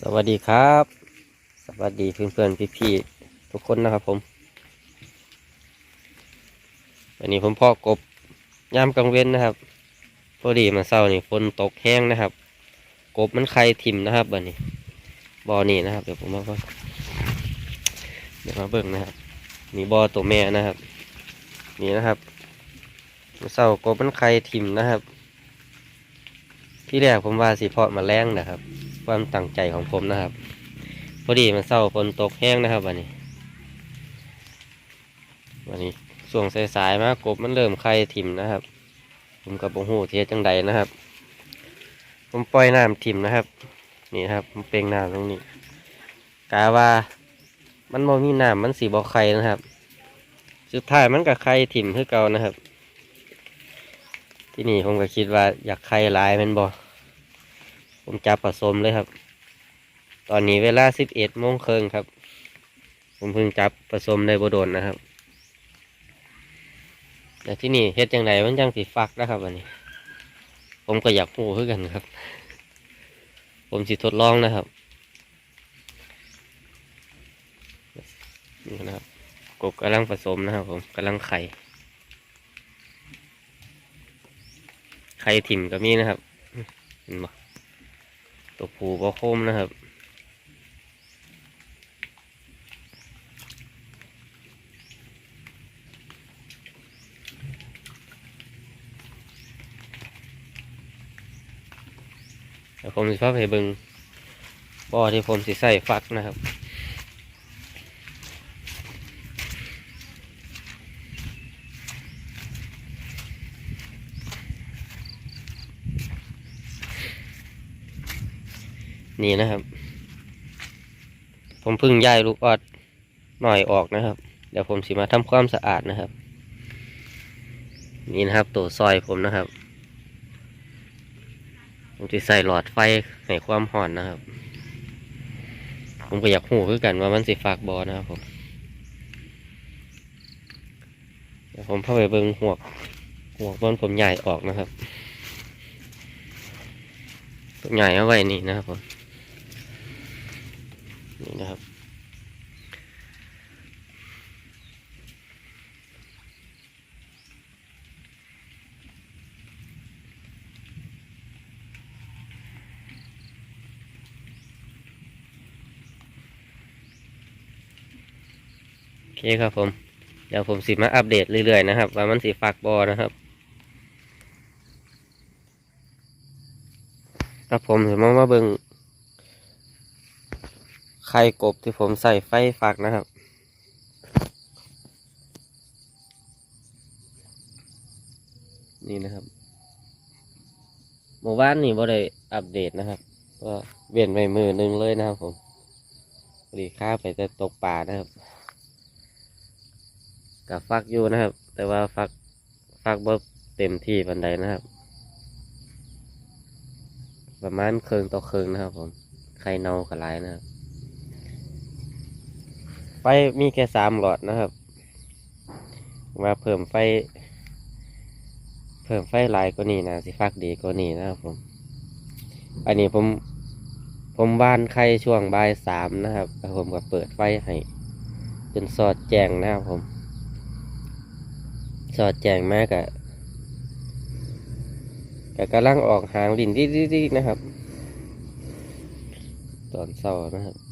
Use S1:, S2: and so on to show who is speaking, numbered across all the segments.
S1: สวัสดีครับ สวัสดีเพื่อนๆพี่ๆทุกคนนะครับผม วันนี้ผมพ่อกบยามกลางเว้นนะครับพอดีมาเศร้านี่ฝนตกแห้งนะครับ กบมันไข่ถิ่มนะครับบันนี้บ่อนี่นะครับ เดี๋ยวผมมาเบิ่งเดี๋ยวมาเบิ่งนะครับนี่บอตัวแม่นะครับ นี่นะครับมาเศร้ากบมันไข่ถิ่มนะครับ ที่แรกผมว่าสิเพาะมาแรงนะครับ ความตั้งใจของผมนะครับ พอดีมันเศร้าฝนตกแห้งนะครับวันนี้ วันนี้ส่วงสายๆมากบมันเริ่มไข่ถิ่มนะครับ ผมกับโอ้โหเทียจังใดนะครับ ผมปล่อยน้ำถิ่มนะครับ นี่ครับผมเป่งน้ำตรงนี้กาว่ามันบ่มีน้ำมันสีบ่ไข่นะครับ สุดท้ายมันกับไข่ถิ่มคือเก่านะครับ ที่นี่ผมก็คิดว่าอยากไข่หลายมันบ่ ผมจับผสมเลยครับ ตอนนี้เวลาสิบเอ็ดโมงครึ่งครับ ผมเพิ่งจับผสมในโบโดนนะครับแต่ที่นี่เฮ็ดยังไงมันจังสีฟักนะครับวันนี้ ผมก็อยากพูดคือกันครับ ผมสิทดลองนะครับนี่นะครับกบกำลังผสมนะครับ ผมกำลังไข่ไข่ถิ่มก็มีนะครับเห็นบ่ ตัวผูบ่คมนะครับ ผมสิพาไปเบิงบ่อที่ผมสิใส่ฟักนะครับ นี่นะครับ ผมเพิ่งย้ายลูกออดหน่อยออกนะครับ เดี๋ยวผมสิมาทำความสะอาดนะครับ นี่นะครับตัวซอยผมนะครับ ผมจะใส่หลอดไฟให้ความห่อนนะครับ ผมก็อยากหูคือกันว่ามันสิฝากบอนะครับผมเดี๋ยวผมเข้าไปเบิ้งหัวกหัวกบนผมใหญ่ออกนะครับใหญ่เอาไว้นี่นะครับผม นี่นะครับ โอเคครับผม เดี๋ยวผมสิมาอัปเดตเรื่อยๆนะครับ ว่ามันสีฟักบอนะครับครับผมจะมามาเบิง ข่กบที่ผมใส่ไฟฟักนะครับ นี่นะครับเมื่อวานนี่บ่ได้อัปเดตนะครับ ก็เวียนไปมือหนึงเลยนะครับผมพอดีข้าไปจะตกป่านะครับกับฟักอยู่นะครับ แต่ว่าฟักฟักบ่เต็มที่ปันใดนะครับ ประมาณเคืองต่อเคืองนะครับผมไข่เน่ากับลายนะครับ ไฟมีแค่สามหลอดนะครับ ว่าเพิ่มไฟ เพิ่มไฟหลายกว่านี้นะสิฟักดีกว่านี้นะครับผม อันนี้ผม ผมบ้านไข่ช่วงบ่ายสามนะครับผมก็เปิดไฟให้จนสอดแจงนะครับผม สอดแจงมากอะแต่กำลังออกหางดินดิๆๆนะครับ ตอนเศร้านะครับ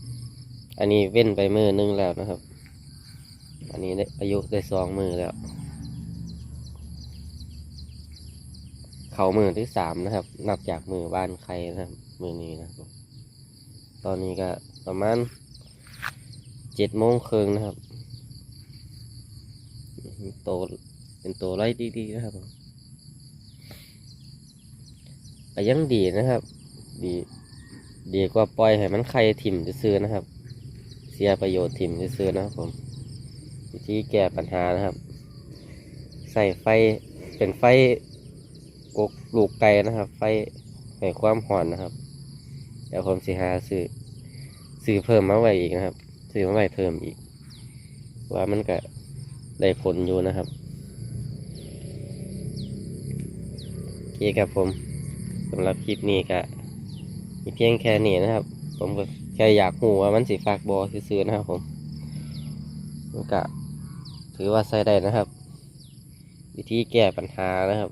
S1: อันนี้เว้นไปมือนึงแล้วนะครับ อันนี้ได้อายุได้สองมือแล้ว เขามือที่สามนะครับ นับจากมือบ้านใครนะครับ มือนี้นะครับ ตอนนี้ก็ประมาณเจ็ดโมงครึ่งนะครับ โตเป็นตัวไล่ดีๆนะครับผมแต่ยังดีนะครับ ดี ดีกว่าปล่อยให้มันไข่ถิ่มจะซื้อนะครับ สียประโยชน์ถิ่มซื้อๆนะครับผม วิธีแก้ปัญหานะครับ ใส่ไฟเป็นไฟกกลูกไก่นะครับ ไฟให้ความห่อนนะครับเดี๋ยวผมสิหาซื้อซื้อเพิ่มมาไว้อีกนะครับซื้อมาไว้เพิ่มอีก ว่ามันก็ได้ผลอยู่นะครับโอเคครับผมสำหรับคลิปนี้ก็มีเพียงแค่นี้นะครับ ผมก็ แค่อยากหูว่ามันสิฝากบอซื้อๆนะครับผมมันก็ถือว่าใช้ได้นะครับ วิธีแก้ปัญหานะครับ